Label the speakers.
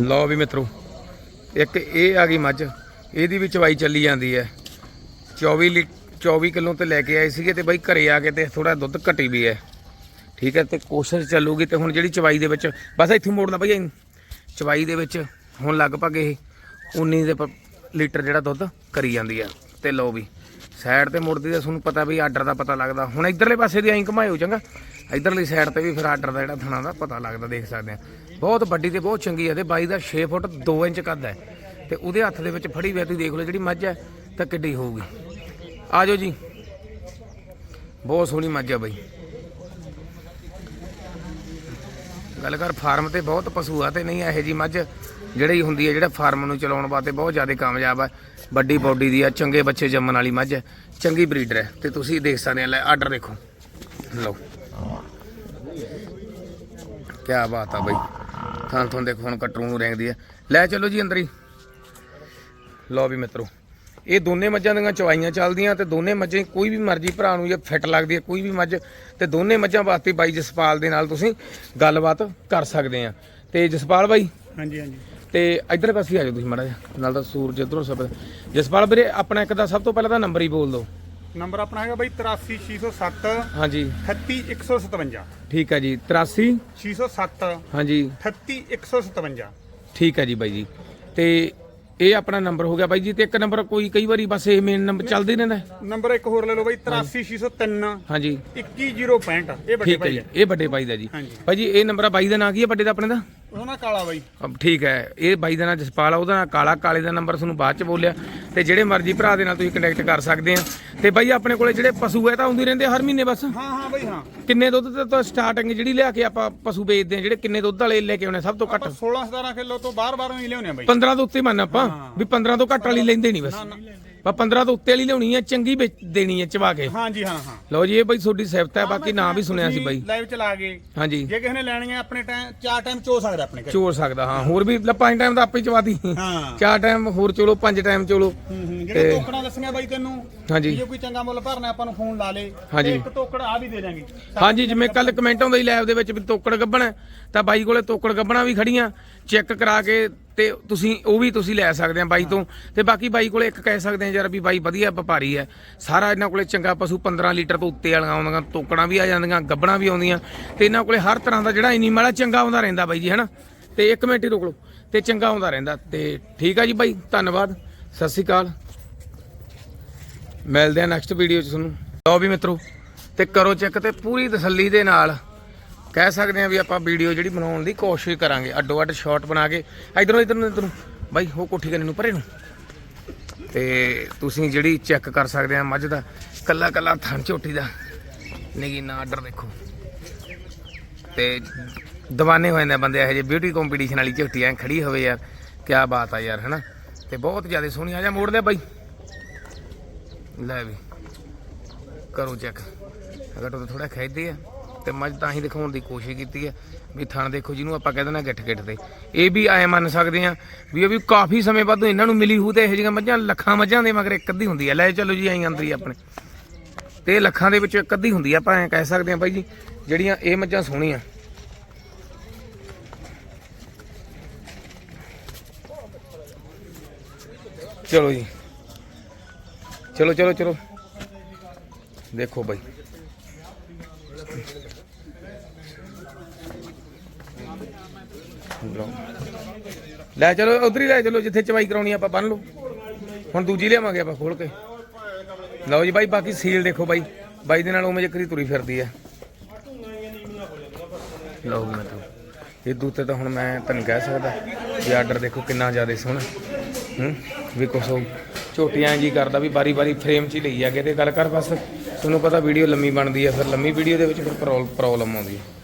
Speaker 1: ਲਓ ਵੀ ਮਿੱਤਰੋ, ਇੱਕ ਇਹ ਆ ਗਈ ਮੱਝ, ਇਹਦੀ ਵੀ ਚਵਾਈ ਚੱਲੀ ਜਾਂਦੀ ਹੈ। 24 ਲੀ 24 ਕਿਲੋ ਤੇ ਲੈ ਕੇ ਆਏ ਸੀਗੇ ਤੇ ਬਾਈ ਘਰੇ ਆ ਕੇ ਤੇ ਥੋੜਾ ਦੁੱਧ ਘਟੀ ਵੀ ਹੈ। ਠੀਕ ਹੈ, ਤੇ ਕੋਸ਼ਿਸ਼ ਚੱਲੂਗੀ ਤੇ ਹੁਣ ਜਿਹੜੀ ਚਵਾਈ ਦੇ ਵਿੱਚ, ਬਸ ਇੱਥੇ ਮੋੜਨਾ ਬਈ ਇਹਨੂੰ। ਚਵਾਈ ਦੇ ਵਿੱਚ ਹੁਣ ਲਗਭਗ ਇਹ 19 ਦੇ ਲੀਟਰ ਜਿਹੜਾ ਦੁੱਧ ਕਰੀ ਜਾਂਦੀ ਆ ਤੇ ਲਓ ਵੀ, ਸਾਈਡ ਤੇ ਮੁੜਦੀ ਤਾਂ ਤੁਹਾਨੂੰ ਪਤਾ ਵੀ ਆਰਡਰ ਦਾ ਪਤਾ ਲੱਗਦਾ। ਹੁਣ ਇਧਰਲੇ ਪਾਸੇ ਦੀ ਐਂ ਘਮਾਇਓ ਚੰਗਾ। ਇਧਰਲੀ ਸਾਈਡ ਤੇ ਵੀ ਫਿਰ ਆਰਡਰ ਦਾ ਜਿਹੜਾ ਥਣਾ ਦਾ ਪਤਾ ਲੱਗਦਾ, ਦੇਖ ਸਕਦੇ ਆ ਬਹੁਤ ਵੱਡੀ ਤੇ ਬਹੁਤ ਚੰਗੀ ਆ ਤੇ ਬਾਈ ਦਾ 6 ਫੁੱਟ 2 ਇੰਚ ਕੱਦ ਹੈ। ਤੇ ਉਹਦੇ ਹੱਥ ਦੇ ਵਿੱਚ ਫੜੀ ਹੋਈ ਤੁਸੀਂ ਦੇਖ ਲਓ ਜਿਹੜੀ ਮੱਝ ਹੈ, ਤਾਂ ਕਿੱਡੀ ਹੋਊਗੀ। ਆਜੋ ਜੀ। ਬਹੁਤ ਸੋਹਣੀ ਮੱਝ ਆ ਬਾਈ। ਗੱਲ ਕਰ, ਫਾਰਮ ਤੇ ਬਹੁਤ ਪਸ਼ੂ ਆ ਤੇ ਨਹੀਂ ਇਹੋ ਜੀ ਮੱਝ ਜਿਹੜੀ ਹੁੰਦੀ ਹੈ, ਜਿਹੜਾ ਫਾਰਮ ਨੂੰ ਚਲਾਉਣ ਵਾਸਤੇ ਬਹੁਤ ਜ਼ਿਆਦਾ ਕਾਮਯਾਬ ਹੈ ਵੱਡੀ ਬੋਡੀ ਦੀ ਆ, ਚੰਗੇ ਬੱਚੇ ਜੰਮਣ ਵਾਲੀ ਮੱਝ ਹੈ, ਚੰਗੀ ਬਰੀਡਰ ਹੈ। ਤੇ ਤੁਸੀਂ ਦੇਖ ਸਕਦੇ ਆ, ਲੈ ਆਰਡਰ ਦੇਖੋ। ਲਓ। ਕੀ ਬਾਤ ਆ ਬਈ। ਥਾਂ ਥਾਂ ਦੇਖੋ ਹੁਣ ਕਟਰੂ ਨੂੰ ਰੈਂਗਦੀ ਹੈ ਲੈ ਚਲੋ ਜੀ ਅੰਦਰ ਹੀ। ਲਓ ਵੀ ਮਿੱਤਰੋ ਇਹ ਦੋਨੇ ਮੱਝਾਂ ਦੀਆਂ ਚਵਾਈਆਂ ਚੱਲਦੀਆਂ ਤੇ ਦੋਨੇ ਮੱਝਾਂ ਕੋਈ ਵੀ ਮਰਜ਼ੀ ਭਰਾ ਨੂੰ ਜੇ ਫਿੱਟ ਲੱਗਦੀ ਹੈ ਕੋਈ ਵੀ ਮੱਝ ਤੇ ਦੋਨੇ ਮੱਝਾਂ ਵਾਸਤੇ ਬਾਈ ਜਸਪਾਲ ਦੇ ਨਾਲ ਤੁਸੀਂ ਗੱਲਬਾਤ ਕਰ ਸਕਦੇ ਆ। ਤੇ ਜਸਪਾਲ ਬਾਈ?
Speaker 2: ਹਾਂਜੀ ਹਾਂਜੀ।
Speaker 1: ਤੇ ਇਧਰ ਪਾਸੇ ਆ ਜਾਓ ਤੁਸੀਂ ਮਾੜਾ ਜਿਹਾ ਨਾਲ ਤਾਂ ਸੂਰਜ ਇਧਰੋਂ ਸਭ ਜਸਪਾਲ ਵੀਰੇ ਆਪਣਾ ਇੱਕ ਦਾ ਸਭ ਤੋਂ ਪਹਿਲਾਂ ਤਾਂ ਨੰਬਰ ਹੀ ਬੋਲ ਦਿਓ।
Speaker 2: ਨੰਬਰ ਆਪਣਾ ਹੈਗਾ ਬਾਈ 83607
Speaker 1: ਹਾਂਜੀ।
Speaker 2: 38157
Speaker 1: ਠੀਕ ਹੈ ਜੀ 83
Speaker 2: 607
Speaker 1: ਹਾਂਜੀ
Speaker 2: 38157
Speaker 1: ਠੀਕ ਹੈ ਜੀ ਬਾਈ ਜੀ। ਤੇ ਇਹ ਆਪਣਾ ਨੰਬਰ ਹੋ ਗਿਆ ਬਾਈ ਜੀ ਤੇ ਇੱਕ ਨੰਬਰ ਕੋਈ ਕਈ ਵਾਰੀ ਬਸ ਇਹ ਮੇਨ ਨੰਬਰ ਚੱਲਦਾ ਹੀ ਰਹਿੰਦਾ ਹੈ।
Speaker 2: ਨੰਬਰ ਇੱਕ ਹੋਰ ਲੈ ਲਓ ਬਾਈ 83603
Speaker 1: ਹਾਂਜੀ।
Speaker 2: 21065 ਇਹ ਵੱਡੇ
Speaker 1: ਠੀਕ ਹੈ
Speaker 2: ਭਾਈ
Speaker 1: ਜੀ
Speaker 2: ਹੈ।
Speaker 1: ਇਹ ਵੱਡੇ ਬਾਈ ਦਾ ਜੀ।
Speaker 2: ਹਾਂਜੀ।
Speaker 1: ਬਾਈ ਜੀ ਇਹ ਨੰਬਰ ਆ ਬਾਈ ਦਾ ਨਾਂ ਕੀ ਹੈ ਵੱਡੇ ਦਾ ਆਪਣੇ ਦਾ?
Speaker 2: ਉਹਦਾ ਨਾਂ ਕਾਲਾ ਬਾਈ।
Speaker 1: ਅਬ ਠੀਕ ਹੈ ਇਹ ਬਾਈ ਦਾ ਨਾਂ ਜਸਪਾਲ ਆ ਉਹਦਾ ਨਾਂ ਕਾਲਾ ਕਾਲੇ ਦਾ ਨੰਬਰ ਤੁਹਾਨੂੰ ਬਾਅਦ ਚ ਬੋਲਿਆ। ਤੇ ਜਿਹੜੇ ਮਰਜ਼ੀ ਭਰਾ ਦੇ ਨਾਲ ਤੁਸੀਂ ਕੰਟੈਕਟ ਕਰ ਸਕਦੇ ਆ। ਤੇ ਬਾਈ ਆਪਣੇ ਕੋਲੇ ਜਿਹੜੇ ਪਸ਼ੂ ਹੈ ਤਾਂ ਆਉਂਦੇ ਰਹਿੰਦੇ ਆ ਹਰ ਮਹੀਨੇ ਬਸ?
Speaker 2: ਹਾਂ ਹਾਂ ਬਾਈ ਹਾਂ।
Speaker 1: ਕਿੰਨੇ ਦੁੱਧ ਤੇ ਤਾਂ ਸਟਾਰਟਿੰਗ ਜਿਹੜੀ ਲਿਆ ਕੇ ਆਪਾਂ ਪਸ਼ੂ ਵੇਚਦੇ ਆ ਜਿਹੜੇ ਕਿੰਨੇ ਦੁੱਧ ਵਾਲੇ ਲੈ ਕੇ ਆਉਣੇ ਸਭ ਤੋਂ ਘੱਟ?
Speaker 2: ਆਪਾਂ 16 17 ਕਿਲੋ ਤੋਂ ਬਾਹਰ ਬਾਹਰ ਹੀ ਲਿਆਉਣੇ ਆ ਬਾਈ।
Speaker 1: 15 ਤੋਂ ਉੱਤੇ ਮੰਨ ਆਪਾਂ ਵੀ 15 ਤੋਂ ਘੱਟ ਵਾਲੀ ਲੈਂਦੇ ਨਹੀਂ ਬਸ। ਬਸ 15 ਤੋਂ ਉੱਤੇ ਵਾਲੀ ਲਿਆਉਣੀ ਹੈ ਚੰਗੀ ਵੇਚ ਦੇਣੀ ਹੈ ਚਵਾ ਕੇ।
Speaker 2: ਹਾਂਜੀ ਹਾਂ ਹਾਂ।
Speaker 1: ਲਓ ਜੀ ਇਹ ਬਾਈ ਤੁਹਾਡੀ ਸਿਫਤ ਹੈ ਬਾਕੀ ਨਾਂ ਵੀ ਸੁਣਿਆ ਸੀ ਬਾਈ।
Speaker 2: ਲਾਈਵ ਚਲਾ ਗਏ।
Speaker 1: ਹਾਂਜੀ।
Speaker 2: ਜੇ ਕਿਸੇ ਨੇ ਲੈਣੀ ਹੈ ਆਪਣੇ ਟਾਈਮ ਚਾਰ ਟਾਈਮ ਚੋ ਸਕਦਾ ਆਪਣੇ ਘਰੇ।
Speaker 1: ਚੋਰ ਸਕਦਾ ਹਾਂ ਹੋਰ ਵੀ ਲੈ ਪੰਜ ਟਾਈਮ ਦਾ ਆਪੇ ਚਵਾਦੀ
Speaker 2: ਹਾਂ।
Speaker 1: ਚਾਰ ਟਾਈਮ ਹੋਰ ਚਲੋ ਪੰਜ ਟਾਈਮ ਚਲੋ।
Speaker 2: ਹੂੰ ਹੂੰ ਜਿਹੜੇ ਟੋਕੜਾਂ ਦੱਸੀਆਂ ਬਾਈ ਤੈਨੂੰ
Speaker 1: ਹਾਂਜੀ।
Speaker 2: ਜੇ ਕੋਈ ਚੰਗਾ ਮੁੱਲ ਭਰਨਾ ਆਪਾਂ ਨੂੰ ਫੋਨ ਲਾ ਲੇ।
Speaker 1: ਹਾਂਜੀ।
Speaker 2: ਤੇ ਇੱਕ ਟੋਕੜ ਆ ਵੀ ਦੇ ਦਾਂਗੇ
Speaker 1: ਹਾਂਜੀ ਜਿਵੇਂ ਕੱਲ ਕਮੈਂਟ ਆਉਂਦਾ ਹੀ ਲੈਬ ਦੇ ਵਿੱਚ ਵੀ ਤੋਕੜ ਗੱਬਣਾ ਤਾਂ ਬਾਈ ਕੋਲੇ ਤੋਕੜ ਗੱਬਣਾ ਵੀ ਖੜੀਆਂ ਚੈੱਕ ਕਰਾ ਕੇ ਤੇ ਤੁਸੀਂ, ਉਹ ਵੀ ਤੁਸੀਂ ਲੈ ਸਕਦੇ ਆ ਬਾਈ ਤੋਂ। ਤੇ ਬਾਕੀ ਬਾਈ ਕੋਲੇ ਇੱਕ ਕਹਿ ਸਕਦੇ ਆ ਯਾਰ ਵੀ ਬਾਈ ਵਧੀਆ ਵਪਾਰੀ ਹੈ। ਸਾਰਾ ਇਹਨਾਂ ਕੋਲੇ ਚੰਗਾ ਪਸ਼ੂ 15 ਲੀਟਰ ਤੋਂ ਉੱਤੇ ਵਾਲੀਆਂ ਆਉਂਦੀਆਂ, ਤੋਕੜਾਂ ਵੀ ਆ ਜਾਂਦੀਆਂ ਗੱਬਣਾ ਵੀ ਆਉਂਦੀਆਂ। ਤੇ ਇਹਨਾਂ ਕੋਲੇ ਹਰ ਤਰ੍ਹਾਂ ਦਾ ਜਿਹੜਾ ਇਨੀ ਮਾਲਾ ਚੰਗਾ ਆਉਂਦਾ ਰਹਿੰਦਾ ਬਾਈ ਜੀ, ਹਨਾ? ਤੇ ਇੱਕ ਮਿੰਟ ਹੀ ਰੁਕ ਲਓ। ਤੇ ਚੰਗਾ ਆਉਂਦਾ ਰਹਿੰਦਾ। ਤੇ ਠੀਕ ਆ ਜੀ ਬਾਈ, ਧੰਨਵਾਦ। ਸਤਿ ਸ਼੍ਰੀ ਅਕਾਲ। ਮਿਲਦੇ ਆ ਨੈਕਸਟ ਵੀਡੀਓ 'ਚ ਤੁਹਾਨੂੰ। ਲਓ ਵੀ ਮਿੱਤਰੋ, ਤੇ ਕਰੋ ਚੈੱਕ ਤੇ ਪੂਰੀ ਤਸੱਲੀ ਦੇ ਨਾਲ ਕਹਿ ਸਕਦੇ ਆ ਵੀ ਆਪਾਂ ਵੀਡੀਓ ਜਿਹੜੀ ਬਣਾਉਣ ਦੀ ਕੋਸ਼ਿਸ਼ ਕਰਾਂਗੇ। ਅੱਡੋ ਅੱਡ ਸ਼ਾਟ ਬਣਾ ਕੇ। ਇਧਰੋਂ, ਇਧਰ ਨੂੰ ਇਧਰੋਂ। ਬਾਈ, ਉਹ ਕੋਠੀ ਕਰਨੇ ਨੂੰ, ਪਰੇ ਨੂੰ। ਤੇ ਤੁਸੀਂ ਜਿਹੜੀ ਚੈੱਕ ਕਰ ਸਕਦੇ ਆ ਮੱਝ ਦਾ, ਕੱਲਾ ਕੱਲਾ ਥਣ ਝੋਟੀ ਦਾ। ਨਗੀਨਾ ਆਰਡਰ ਦੇਖੋ। ਤੇ ਦੀਵਾਨੇ ਹੋ ਜਾਂਦੇ ਬੰਦੇ ਇਹੋ ਜਿਹੇ। ਬਿਊਟੀ ਕੰਪੀਟੀਸ਼ਨ ਵਾਲੀ ਝੋਟੀ ਐ ਖੜੀ ਹੋਵੇ ਯਾਰ। ਕੀ ਬਾਤ ਆ ਯਾਰ, ਹਨਾ? ਤੇ ਬਹੁਤ ਜ਼ਿਆਦਾ ਸੋਹਣੀ ਆ। ਜਾ, ਮੋੜ ਦੇ ਬਾਈ। ਲੈ ਵੀ। ਕਰੋ ਚੈੱਕ ਅਗਰ ਉਹ ਥੋੜਾ ਖਿੱਚਦੇ ਆ। ਤੇ ਮੱਝ ਤਾਂ ਹੀ ਦਿਖਾਉਣ ਦੀ ਕੋਸ਼ਿਸ਼ ਕੀਤੀ ਹੈ ਵੀ ਥਣ ਦੇਖੋ ਜਿਹਨੂੰ ਆਪਾਂ ਕਹਿੰਦੇ ਨਾ ਗਿੱਠ ਗਿੱਠ ਤੇ ਇਹ ਵੀ ਐ ਮੰਨ ਸਕਦੇ ਆ ਵੀ ਇਹ ਵੀ ਕਾਫੀ ਸਮੇਂ ਬਾਅਦ ਇਹਨਾਂ ਨੂੰ ਮਿਲੀ ਹੂ ਤੇ ਇਹੋ ਜਿਹੀਆਂ ਮੱਝਾਂ ਲੱਖਾਂ ਮੱਝਾਂ ਦੇ ਮਗਰ ਇੱਕ ਅੱਧੀ ਹੁੰਦੀ ਹੈ। ਲੈ ਚਲੋ ਜੀ, ਐਂ ਅੰਦਰ ਆਪਣੇ। ਤੇ ਇਹ ਲੱਖਾਂ ਦੇ ਵਿੱਚੋਂ ਇੱਕ ਅੱਧੀ ਹੁੰਦੀ ਆ ਆਪਾਂ ਐਂ ਕਹਿ ਸਕਦੇ ਆ ਬਾਈ ਜੀ, ਜਿਹੜੀਆਂ ਇਹ ਮੱਝਾਂ ਸੋਹਣੀਆਂ। ਚਲੋ ਜੀ। ਚਲੋ ਚਲੋ ਚਲੋ। ਦੇਖੋ ਬਾਈ। ਲਓ। ਲੈ ਚਲੋ, ਉਧਰ ਹੀ ਲੈ ਚਲੋ, ਜਿੱਥੇ ਚਵਾਈ ਕਰਾਉਣੀ ਆਪਾਂ, ਬੰਨ ਲਓ। ਹੁਣ ਦੂਜੀ ਲਿਆਵਾਂਗੇ ਆਪਾਂ ਖੋਲ ਕੇ। ਲਓ ਜੀ ਬਾਈ, ਬਾਕੀ ਸੀਲ ਦੇਖੋ ਬਾਈ। ਬਾਈ ਦੇ ਨਾਲ ਉਵੇਂ ਜਕਰੀ ਤੁਰੀ ਫਿਰਦੀ ਆ। ਲਓ ਜੀ ਮਤਲਬ ਇਹ ਦੂਤੇ ਤਾਂ ਹੁਣ ਮੈਂ ਤੁਹਾਨੂੰ ਕਹਿ ਸਕਦਾ ਵੀ ਆਰਡਰ ਦੇਖੋ ਕਿੰਨਾ ਜ਼ਿਆਦਾ ਸੋਹਣਾ। ਹੂੰ, ਵੀ ਕੁਛ ਉਹ ਝੋਟੀਆਂ ਜੀ ਕਰਦਾ ਵੀ ਬਾਰੀ ਬਾਰੀ ਫਰੇਮ 'ਚ ਹੀ ਲਈ ਜਾ ਕੇ ਤੇ ਗੱਲ ਕਰ ਬਸ, ਤੁਹਾਨੂੰ ਪਤਾ ਵੀਡੀਓ ਲੰਮੀ ਬਣਦੀ ਹੈ ਫਿਰ ਲੰਮੀ ਵੀਡੀਓ ਦੇ ਵਿੱਚ ਫਿਰ ਪ੍ਰੋਬਲਮ ਆਉਂਦੀ ਹੈ